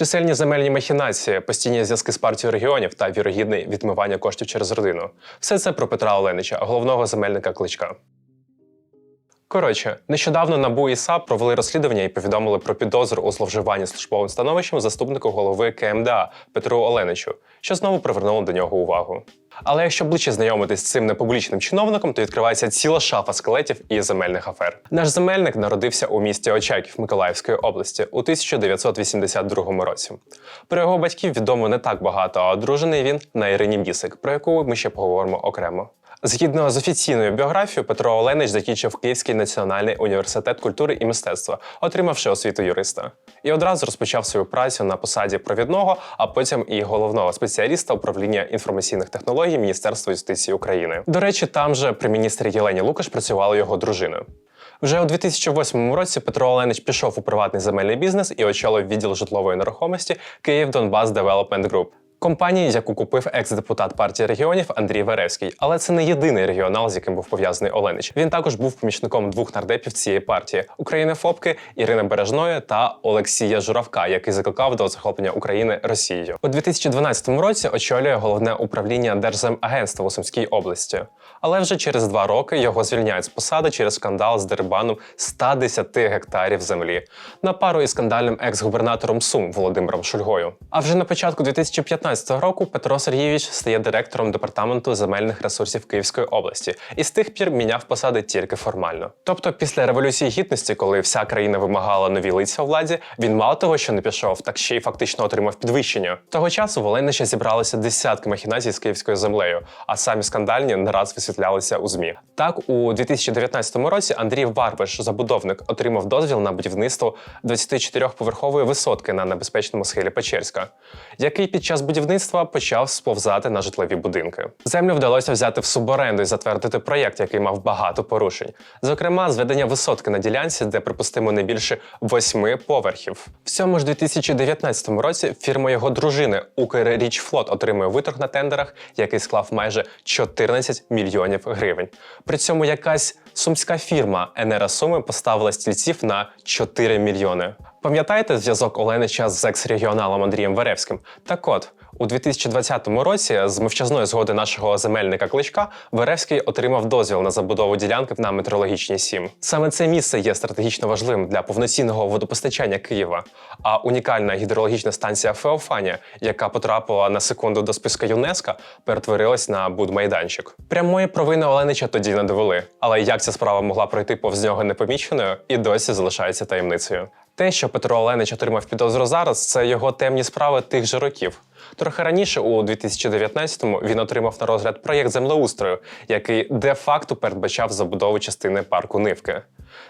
Чисельні земельні махінації, постійні зв'язки з партією регіонів та вірогідне відмивання коштів через родину. Все це про Петра Оленича, головного земельника кличка. Коротше, нещодавно НАБУ і САП провели розслідування і повідомили про підозру у зловживанні службовим становищем заступнику голови КМДА Петру Оленичу, що знову привернуло до нього увагу. Але якщо ближче знайомитись з цим непублічним чиновником, то відкривається ціла шафа скелетів і земельних афер. Наш земельник народився у місті Очаків Миколаївської області у 1982 році. Про його батьків відомо не так багато, а одружений він на Ірині Бісик, про яку ми ще поговоримо окремо. Згідно з офіційною біографією, Петро Оленич закінчив Київський національний університет культури і мистецтва, отримавши освіту юриста, і одразу розпочав свою працю на посаді провідного, а потім і головного спеціаліста управління інформаційних технологій Міністерства юстиції України. До речі, там же при міністрі Єлені Лукаш працювала його дружиною. Вже у 2008 році Петро Оленич пішов у приватний земельний бізнес і очолив відділ житлової нерухомості Київ Донбас Девелопмент Груп. Компанії, яку купив екс-депутат партії регіонів Андрій Веревський, але це не єдиний регіонал, з яким був пов'язаний Оленич. Він також був помічником двох нардепів цієї партії України Фопки Ірини Бережної та Олексія Журавка, який закликав до захоплення України Росією. У 2012 році очолює головне управління Держземагентства у Сумській області. Але вже через два роки його звільняють з посади через скандал з дерибаном 110 гектарів землі на пару із скандальним екс-губернатором Сум Володимиром Шульгою. А вже на початку 2015 року Петро Сергійович стає директором департаменту земельних ресурсів Київської області і з тих пір міняв посади тільки формально. Тобто, після революції гідності, коли вся країна вимагала нові лиця у владі, він мало того, що не пішов, так ще й фактично отримав підвищення. Того часу в Оленича зібралися десятки махінацій з київською землею, а самі скандальні не раз висвітлялися у змі. Так, у 2019 році Андрій Варвиш, забудовник, отримав дозвіл на будівництво 24-поверхової висотки на небезпечному схилі Печерська, який під час будівництва почав сповзати на житлові будинки. Землю вдалося взяти в суборенду і затвердити проєкт, який мав багато порушень. Зокрема, зведення висотки на ділянці, де припустимо не більше восьми поверхів. В цьому ж 2019 році фірма його дружини Укррічфлот отримує виторг на тендерах, який склав майже 14 мільйонів гривень. При цьому якась сумська фірма Енера Суми поставила стільців на 4 мільйони. Пам'ятаєте зв'язок Оленича з екс-регіоналом Андрієм Веревським? Так от. У 2020 році з мовчазної згоди нашого земельника кличка Веревський отримав дозвіл на забудову ділянки на метрологічній 7. Саме це місце є стратегічно важливим для повноцінного водопостачання Києва. А унікальна гідрологічна станція Феофанія, яка потрапила на секунду до списку ЮНЕСКО, перетворилась на будмайданчик. Прямої провини Оленича тоді не довели, але як ця справа могла пройти повз нього непоміченою, і досі залишається таємницею. Те, що Петро Оленич отримав підозру зараз, це його темні справи тих же років. Трохи раніше, у 2019-му, він отримав на розгляд проєкт землеустрою, який де-факто передбачав забудову частини парку Нивки,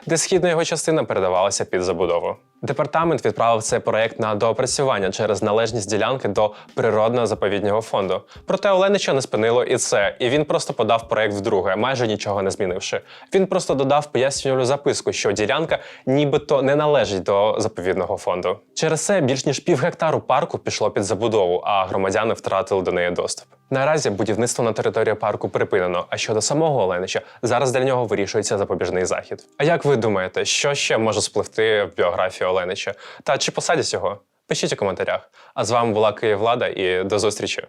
де східна його частина передавалася під забудову. Департамент відправив цей проєкт на доопрацювання через належність ділянки до природного заповіднього фонду. Проте Оленича не спинило і це, і він просто подав проєкт вдруге, майже нічого не змінивши. Він просто додав пояснювальну записку, що ділянка нібито не належить до заповідного фонду. Через це більш ніж пів гектару парку пішло під забудову, а громадяни втратили до неї доступ. Наразі будівництво на території парку припинено. А щодо самого Оленича, зараз для нього вирішується запобіжний захід. А як ви думаєте, що ще може спливти в біографію Оленича? Та чи посадять його? Пишіть у коментарях. А з вами була Київлада і до зустрічі!